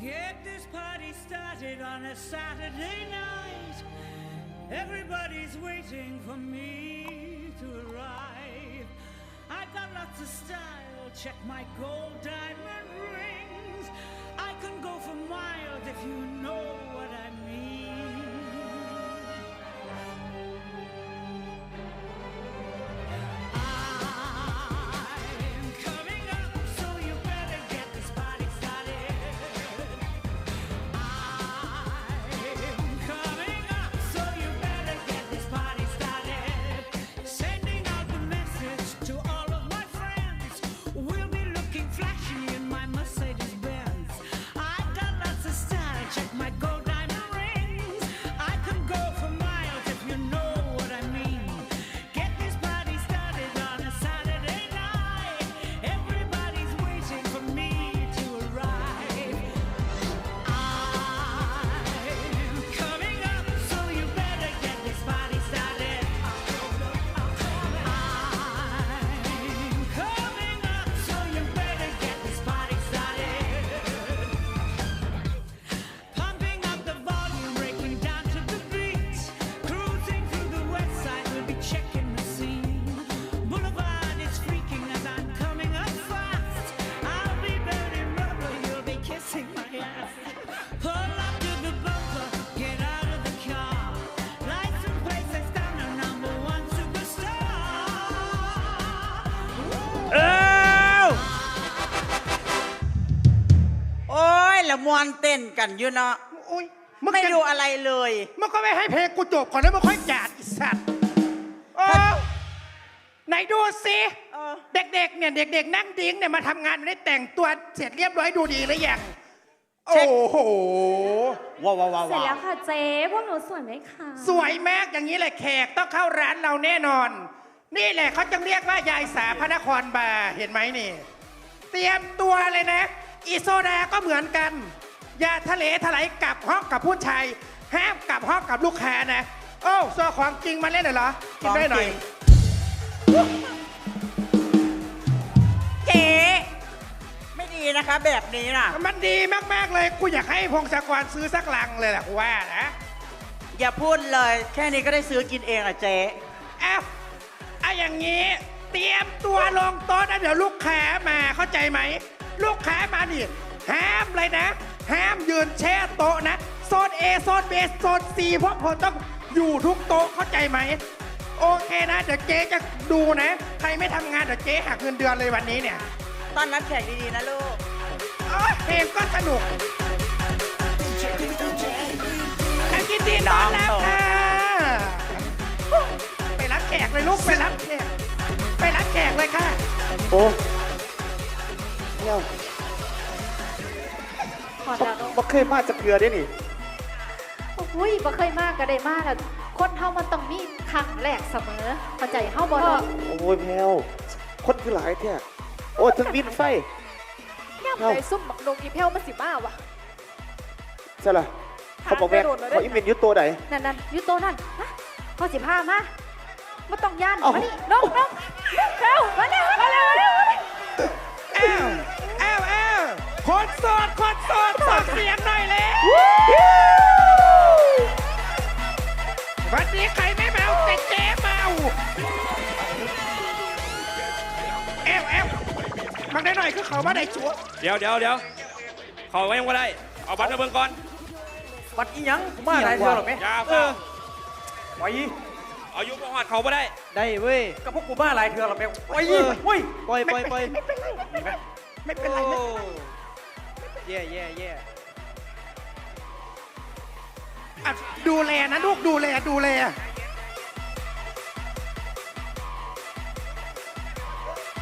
Get this party started on a Saturday night. Everybody's waiting for me to arrive. I've got lots of style. Check my gold diamond อ้ยละมวนเต้นกันอยู่เนาะอุ้ยมึงไม่จะดูอะไรเลยมึงก็ไม่ให้เพลงกูจบก่อนแล้วมึงค่อยจัดไอีสัตว์โอ้ไหนดูสิเออเด็กๆเนี่ยเด็กๆนั่งดิ้งเนี่ยมาทำงานไม่ได้แต่งตัวเสร็จเรียบร้อยดูดีหรือยังเช็โอ้คโห ว้าวว้าวว้าวเสร็จแล้วค่ะเจ๊พวกหนูสวยไหมคะสวยมากอย่างนี้แหละแขกต้องเข้าร้านเราแน่นอน นี่แหละเขาจึงเรียกว่ายายสาพระนครบาร์เห็นไหมนี่ เตรียมตัวเลยนะ อีโซดาก็เหมือนกัน อย่าทะเลถลายกลับห้องกับผู้ชาย ห้ามกลับห้องกับลูกค้านะ โอ้โซของจริงมาเล่นเลยเหรอ กินได้หน่อย เจ๊ไม่ดีนะคะ แบบนี้น่ะ มันดีมาก ๆ เลย กูอยากให้พงศกรซื้อสักลังเลยแหละกูว่านะอย่าพูดเลย แค่นี้ก็ได้ซื้อกินเองอะเจ๊เอ้าเอาอย่างนี้ เตรียมตัวลงโต๊ะนะเดี๋ยวลูกค้ามาเข้าใจไหม ลูกค้ามานี่ห้ามเลยนะ ห้ามยืนแช่โต๊ะนะ โซน A โซน B โซน C พวกผมต้องอยู่ทุกโต๊ะเข้าใจไหม โอเคนะ เดี๋ยวเจ๊จะดูนะ ใครไม่ทำงานเดี๋ยวเจ๊หักเงินเดือนเลยวันนี้เนี่ยต้อนรับแขกดีๆนะลูกโอ้ยเพลงก็สนุกและยินดีต้อนรับค่ะไปรับแขกเลยลูกไปรับแขกไปรับแขกเลยค่ะโอ้ เนี่ยขอดาวบ่เคยมาจากเกลือได้นี่อุ้ยบ่เคยมากก็ได้มากอะคนเฮามันต้องมีครั้งแรกเสมอเข้าใจเฮาบ่เนาะโอ้ยแพลวคนคือหลายแท้โอ้ยถึงบินไฟย่ำเลยซุ่มบักดงอีเพลมันสิมาวะ ใช่ล่ะเขาบอกแม่หาไปโดดเลยได้เขาอีเมนอยุตัวไหนนั่นนั่นอยู่โตะนั่นฮะเขาสิพามาบ่ต้องย่านเอ้ามานี่น้องน้องเร็วมาเร็วมาเร็วมาเร็ว คนโสดคนโสดส่งเสียงหน่อยเลยวันนี้ใครไม่เมาแต่เจ๊เมาเอวเอวมันได้หน่อยคือเขามาได้ชัวเดี๋ยวเดี๋ยวเดี๋ยวขอไว้ยังว่าได้ เอาบัตรมาเบิ่งก่อน บัดอีหยังกูมาหลายเทื่อหรอไหมอย่าเพิ่งไว้เอายุบหอดเขาไม่ได้ ได้เว้ยก็พวกกูมาหลายเทื่อหรอไหมไว้เว้ยปล่อยปล่อยปล่อยไม่เป็นไรไม่เป็นไร แย่แย่แย่อะดูแลนะลูกดูแลดูแล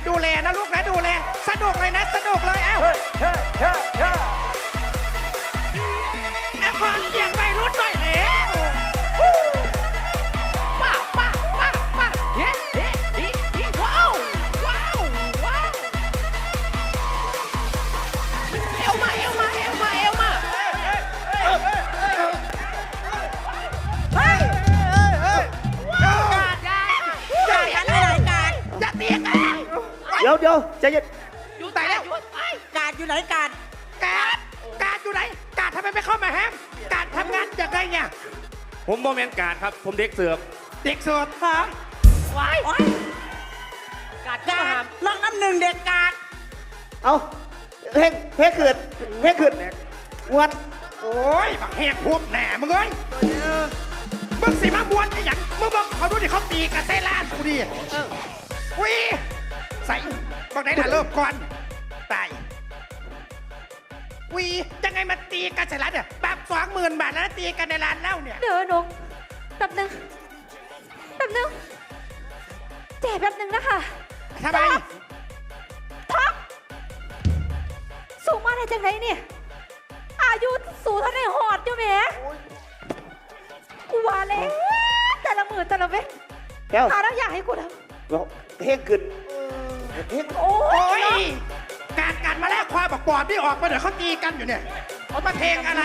ดูแลนะลูกนะดูแล สนุกเลยนะสนุกเลยเอ้า เฮ้ยเฮ้ยเฮ้ย ยวเดี๋ยวใจเย็นอยู่ไหนแล้วการอยู่ไหนการการการอยู่ไหนทำไมไม่เข้ามาแฮมการทำงานยังไงเนี่ยผมโมเมนการดครับ ผมเด็กเสิร์ฟเด็กโสดครับว้ายกาดกาดลองน้ำหนึ่งเด็กกาดเอาเพลงเพลงขืดเพลงขืดวันโอ้ยบักแหกพวกแหน่มึงเอ้ยมึงสิมาบวนไอ้หยังมึงบอกเขาดูดิเขาตีกันเต้ล่านกูดิอุ้ยใส่ บอกไหนน่ะเริ่มก่อนตายอุ้ยยังไงมาตีกันใส่ร้านเนี่ยปรับสองหมื่นบาทแล้วตีกันในร้านเหล้าเนี่ยเดี๋ยวน้องแป๊บนึงแป๊บนึงเจ๊แป๊บนึงนะคะทำไมท็อปสูงมาได้จังไหนเนี่ยอายุสูงเท่าไหร่หอดอยู่แหมกูว่าแล้วแต่ละมือแต่ละเว้ยแก้วหาแล้วอยากให้กูทเพลงขืดเพลงำ โอ้โอ้ยยการการมาแลกความบอกปอบที่ออกมาเดี๋ยวเขาตีกันอยู่เนี่ยเอามาเพลงอะไร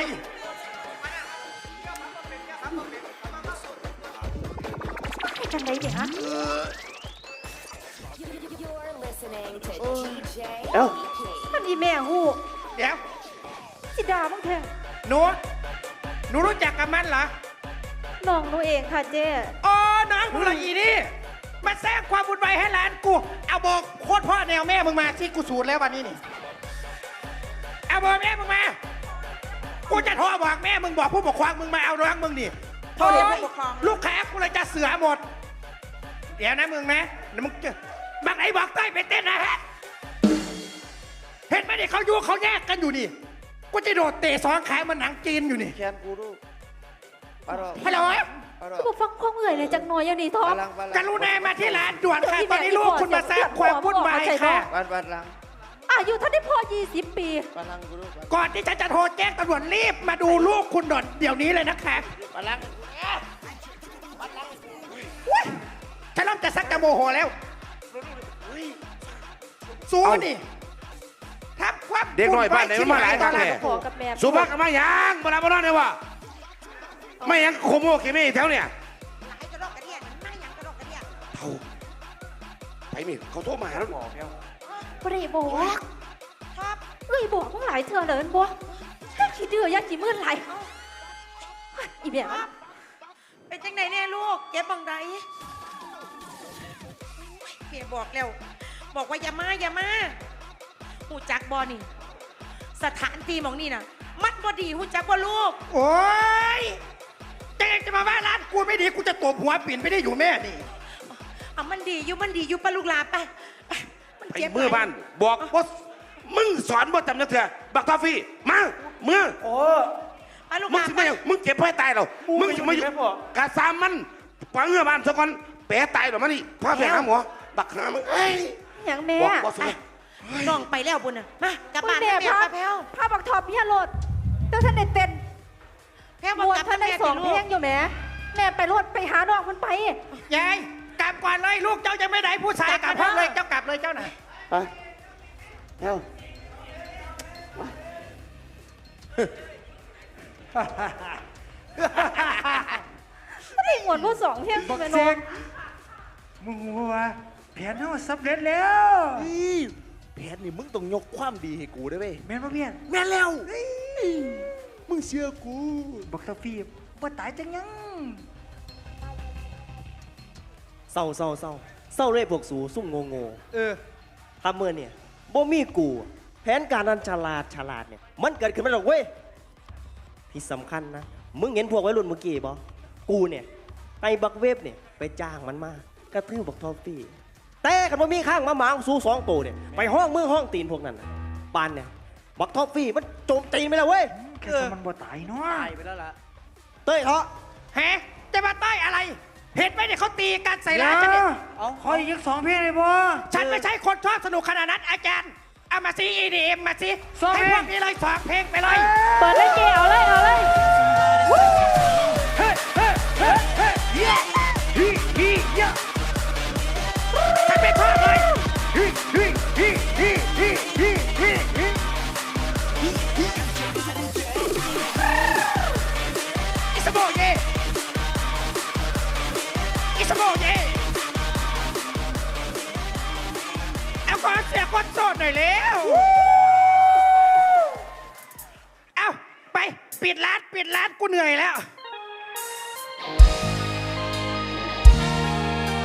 ให้จังไหนเนี่ยฮะ You're listening to DJ เอ้ามันอีแม่หูเดี๋ยวสิดาบ้างแท้หนูหนูรู้จักกับมันเหรอน้องหนูเองค่ะเจ๊อ๋อน้องมึงเหรออีนี่ มาแทรกความวุ่นวายให้ร้านกู เอาบอกโคตรพ่อแนวแม่มึงมาที่กูสูตรแล้ววันนี้นี่ เอาบอกแม่มึงมา กูจะโทรบอกแม่มึงบอกผู้ปกครองมึงมาเอาน้องมึงนี่โทรเรียกผู้ปกครอง ลูกค้ากูเลยจะเสือหมด เดี๋ยวนะมึงนะเดี๋ยวมึงจะบังไหนบอกเต้ยไปเต้นนะฮะ เห็นไหมเนี่ยเขาอยู่เขาแยกกันอยู่นี่ กูจะโดดเตะสองขาเหมันหนังจีนอยู่นี่แคนกูดูปะรอฮัลโหล กูบอกฟังความเอื่อยเลยจักหน่อยอย่างนี้ท้องปะลังปะลังกรุณามาที่ร้านด่วนค่ะตอนนี้ลูกคุณมาสร้างความวุ่นวายค่ะวันวันลังอายุท่านได้พอ 20 ปีปะลังกูดูก่อนที่ฉันจะโทรแจ้งตำรวจรีบมาดูลูกคุณด่วนเดี๋ยวนี้เลยนะคะปะลังอุ๊ยฉันเริ่มจะสักจะโมโหแล้วสู้นี่ทับความเด็กน้อยบ้านไหนมันมาหลายครั้งเลแน่ขอกับแม่สุภาพกับมาหยังบลาบลาเนี่ยวะ ไม่หยังโคโมกิเม่แถวเนี่ยเท่าไปมีเขาโทรมาหาแล้วบอกแก้วบริบอกเอ้ยบอกมึงหลายเถื่อเลยบอกถ้าขี้เดืออยากขี้มืดไหลายอีเบียเป็นจังไหนเนี่ยลูกเจ็บบังใดเมียบอกแล้ว บอกว่าอย่ามาอย่ามาหูจักบอนี่ สถานที่หมองนี่น่ะมันบอดีหูจักบ่ลูก โอ้ยแก จะมาว่าร้านกูไม่ดีกูจะตบหัวปิ่นไม่ได้อยู่แม่นี่เอามันดีอยู่มันดีอยู่ปะลูกหลาไปไปมันไปเจ็บมือบ้านบอกว่ามึงสอนบ่จำนักเถอะบักทอฟฟี่มามือโอ้ ไปลูกหมึงลาสิไปมาหยังมึงเก็บไว้ตายเรามึงสิมาอยู่ไม่พอ กะสามมันปังเงือบ้านสักคนแปะตายหรอมันนี่พาไปหาหมอบักหามึงเอ้ย อย่างแม่บอกว่าสิน้องไปแล้วบุญน่ะมากลับมึบ้างนแม่แม่พาไปแพ้วพาบักทอมพี่โรดเจ้าท่านได้เต้น แพ้วมบอกวนกลับท่านได้แม่สองสิเพลูลกงอยู่แหม่แม่ไปโรดไปหาน้องมันไปยายกลับก่อนเลยลูกเจ้าจะไม่ได้ผู้ชายกลับห้องเลยเจ้ากลับเลยเจ้าน่ะไปแก้วนี่มวนพวกสองเพลงบักแม่เซน้องกมึงรู้ว่าแผนเราสำเร็จแล้วแผนนี่มึงต้องยกความดีให้กูได้เว้ยแม่นบ่เพี้ยนแม่นแล้ว มึงเชื่อกูบักทอฟฟี่บ่ตายจังยังเศร้าเศร้าเศร้าเศร้าเลยพวกสูซุ่มโงโง่เออทำเมื่อเนี่ยบ่มีกู แผนการนั้นฉลาดฉลาดเนี่ย มันเกิดขึ้นมาหรอกเว้ยที่สำคัญนะ มึงเห็นพวกวัยรุ่นเมื่อกี้บ่กูเนี่ยไอ้บักเวฟเนี่ยไปจ้างมันมากระทืบบักทอฟฟี่ แต่กันว่ามีข้างมาหมาของสูสองตัวเนี่ย ไปห้องมือห้องตีนพวกนั้นน่ะปานเนี่ยบักทอฟฟี่มันโจมตีนไปแล้วเว้ย แค่สมันบ่ตายเนาะตายไปแล้วล่ะเต้ยเถาะฮะจะมาใต้อะไร เห็นไหมเนี่ยเขาตีกันใส่เดี๋ร้านฉันยเนี่วยขออีกสองเพลงเลยบ่ฉันไม่ใช่คนชอบสนุกขนาดนั้นอาจารย์เอามาซี EDM มาสิสองเพลงให้พวกนี้เลยสองเพลงไปเลย เปิดเลยเกเอาเลยเอาเลย อิสโบเยเอาขอเสียงคนโสดหน่อยเร็วเอาไป ปิดร้าน ปิดร้านกูเหนื่อยแล้ว